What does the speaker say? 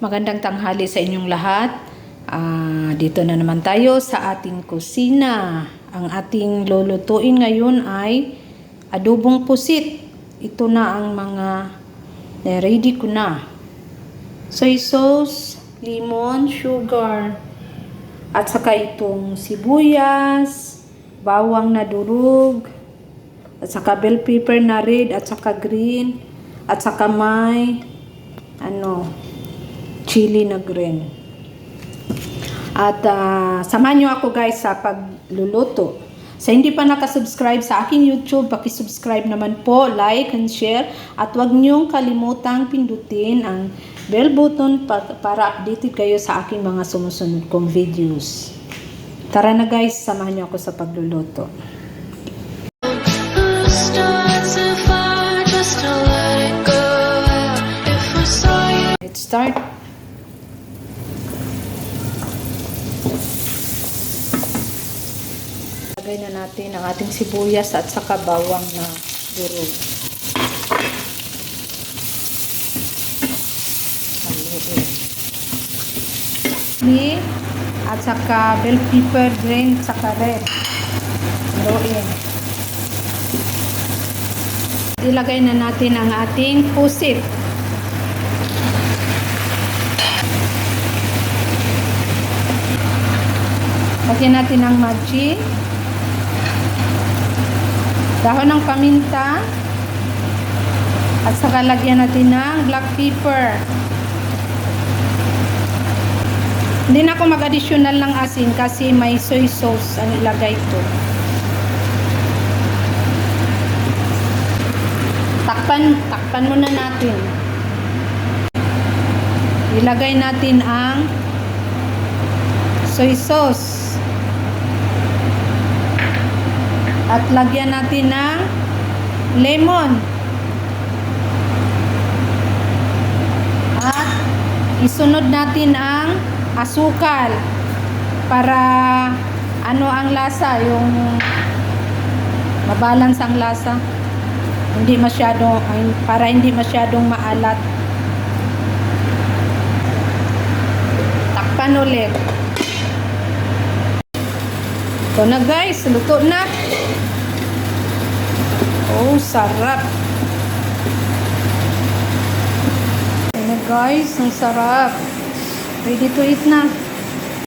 Magandang tanghali sa inyong lahat. Ah, dito na naman tayo sa ating kusina. Ang ating lulutuin ngayon ay adobong pusit. Ito na ang mga na-ready ko na. Soy sauce, lemon, sugar, at saka itong sibuyas, bawang na durug, at saka bell pepper na red, at saka green, at saka may ano, chili na green. At ah, samahan nyo ako guys sa pagluluto. Sa hindi pa nakasubscribe sa aking YouTube, pakisubscribe naman po, like and share. At huwag niyong kalimutang pindutin ang bell button pa- para updated kayo sa aking mga sumusunod kong videos. Tara na guys, samahan niyo ako sa pagluluto. Stars if Lagay na natin ang ating sibuyas at saka bawang na durog. Ni at saka bell pepper green at saka red. Haluin. Ilagay na natin ang ating pusit. Lagyan natin ng magic. Dahon ng paminta. At saka lagyan natin ng black pepper. Hindi na ako mag-additional ng asin kasi may soy sauce ang ilagay ko. Takpan, takpan muna natin. Ilagay natin ang soy sauce. At lagyan natin ng lemon. At isunod natin ang asukal para ano ang lasa, yung mabalance ang lasa. Hindi masyadong ay- para hindi masyadong maalat. Takpan ulit. Ito na guys, luto na. Sarap. Na guys, ang sarap. Ready to eat na.